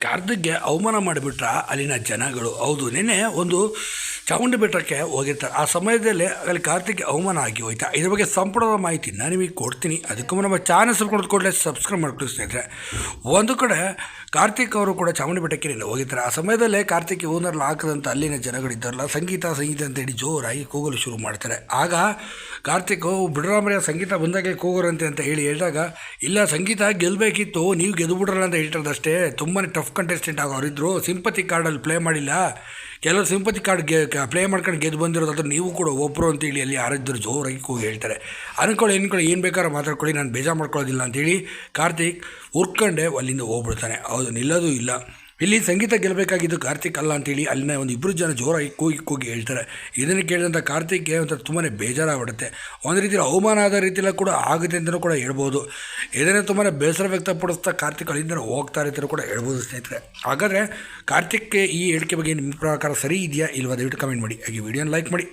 ಕಾರ್ತಿಕ್ಗೆ ಅವಮಾನ ಮಾಡಿಬಿಟ್ರ ಅಲ್ಲಿನ ಜನಗಳು. ಹೌದು ನಿನ್ನೆ ಒಂದು ಚಾಮುಂಡಿ ಬೆಟ್ಟಕ್ಕೆ ಹೋಗಿರ್ತಾರೆ. ಆ ಸಮಯದಲ್ಲಿ ಅಲ್ಲಿ ಕಾರ್ತಿಕ್ ಅವಮಾನ ಆಗಿ ಹೋಯ್ತಾ. ಇದ್ರ ಬಗ್ಗೆ ಸಂಪೂರ್ಣದ ಮಾಹಿತಿ ನಾನು ನಿಮಗೆ ಕೊಡ್ತೀನಿ. ಅದಕ್ಕೂ ನಮ್ಮ ಚಾನಲ್ ಸಬ್ಸ್ಕ್ರೈಬ್ ಕೂಡಲೇ ಸಬ್ಸ್ಕ್ರೈಬ್ ಮಾಡ್ಕೊಳ್ಳಿ ಸ್ನೇಹಿತರೆ. ಒಂದು ಕಡೆ ಕಾರ್ತಿಕ್ ಅವರು ಕೂಡ ಚಾಮುಂಡಿ ಬೆಟ್ಟಕ್ಕೆ ನಿನ್ನೆ ಹೋಗಿರ್ತಾರೆ. ಆ ಸಮಯದಲ್ಲೇ ಕಾರ್ತಿಕ್ ಓನರ್ಲ ಹಾಕದಂತ ಅಲ್ಲಿನ ಜನಗಳಿದ್ದಾರಲ್ಲ ಸಂಗೀತ ಸಂಗೀತ ಅಂತೇಳಿ ಜೋರಾಗಿ ಕೂಗಲು ಶುರು ಮಾಡ್ತಾರೆ. ಆಗ ಕಾರ್ತಿಕ್ ಬಿಡರಾಮಯ್ಯ, ಸಂಗೀತ ಬಂದಾಗೆ ಕೂಗೋರಂತೆ ಅಂತ ಹೇಳಿ ಹೇಳಿದಾಗ, ಇಲ್ಲ ಸಂಗೀತ ಗೆಲ್ಲಬೇಕಿತ್ತು ನೀವು ಗೆದ್ದುಬಿಡ್ರಲ್ಲ ಅಂತ ಹೇಳ್ತಾರದಷ್ಟೇ. ತುಂಬಾ ಟಫ್ ಕಂಟೆಸ್ಟೆಂಟ್ ಆಗೋರಿದ್ರು ಸಿಂಪತಿ ಕಾರ್ಡಲ್ಲಿ ಪ್ಲೇ ಮಾಡಿಲ್ಲ. ಕೆಲವರು ಸಿಂಪತಿ ಕಾರ್ಡ್ಗೆ ಪ್ಲೇ ಮಾಡ್ಕೊಂಡು ಗೆದ್ದು ಬಂದಿರೋದಾದ್ರೆ ನೀವು ಕೂಡ ಒಬ್ಬರು ಅಂತೇಳಿ ಅಲ್ಲಿ ಯಾರಿದ್ದರು ಜೋರಾಗಿ ಕೂಗಿ ಹೇಳ್ತಾರೆ. ಅನ್ಕೊಳ್ಳಿ ಅನ್ಕೊಳ್ಳಿ, ಏನು ಬೇಕಾದ್ರೂ ಮಾತಾಡ್ಕೊಳ್ಳಿ, ನಾನು ಬೇಜಾರು ಮಾಡ್ಕೊಳ್ಳೋದಿಲ್ಲ ಅಂತೇಳಿ ಕಾರ್ತಿಕ್ ಉರ್ಕೊಂಡೆ ಅಲ್ಲಿಂದ ಹೋಗ್ಬಿಡ್ತಾನೆ. ಹೌದು, ನಿಲ್ಲೋದು ಇಲ್ಲ. ಇಲ್ಲಿ ಸಂಗೀತ ಗೆಲ್ಲಬೇಕಾಗಿದ್ದು ಕಾರ್ತಿಕ್ ಅಲ್ಲ ಅಂತೇಳಿ ಅಲ್ಲಿನ ಒಂದು ಇಬ್ಬರು ಜನ ಜೋರಾಗಿ ಕೂಗಿ ಕೂಗಿ ಹೇಳ್ತಾರೆ. ಇದನ್ನು ಕೇಳಿದಂಥ ಕಾರ್ತಿಕ್ಗೆ ಒಂಥರ ತುಂಬಾ ಬೇಜಾರಾಗ್ಬಿಡುತ್ತೆ. ಒಂದು ರೀತಿಯಲ್ಲಿ ಅವಮಾನ ಆದ ರೀತಿಯಲ್ಲ ಕೂಡ ಆಗುತ್ತೆ ಅಂತಲೂ ಕೂಡ ಹೇಳ್ಬೋದು. ಇದನ್ನು ತುಂಬಾ ಬೇಸರ ವ್ಯಕ್ತಪಡಿಸ್ತಾ ಕಾರ್ತಿಕ್ ಅಲ್ಲಿಂದ ಹೋಗ್ತಾ ಇರ್ತಾರೆ ಕೂಡ ಹೇಳ್ಬೋದು ಸ್ನೇಹಿತರೆ. ಹಾಗಾದರೆ ಕಾರ್ತಿಕ್ಗೆ ಈ ಹೇಳಿಕೆ ಬಗ್ಗೆ ನಿಮ್ಮ ಪ್ರಕಾರ ಸರಿ ಇದೆಯಾ ಇಲ್ವಾ ದಯವಿಟ್ಟು ಕಮೆಂಟ್ ಮಾಡಿ. ಹಾಗೆ ವಿಡಿಯೋನ ಲೈಕ್ ಮಾಡಿ.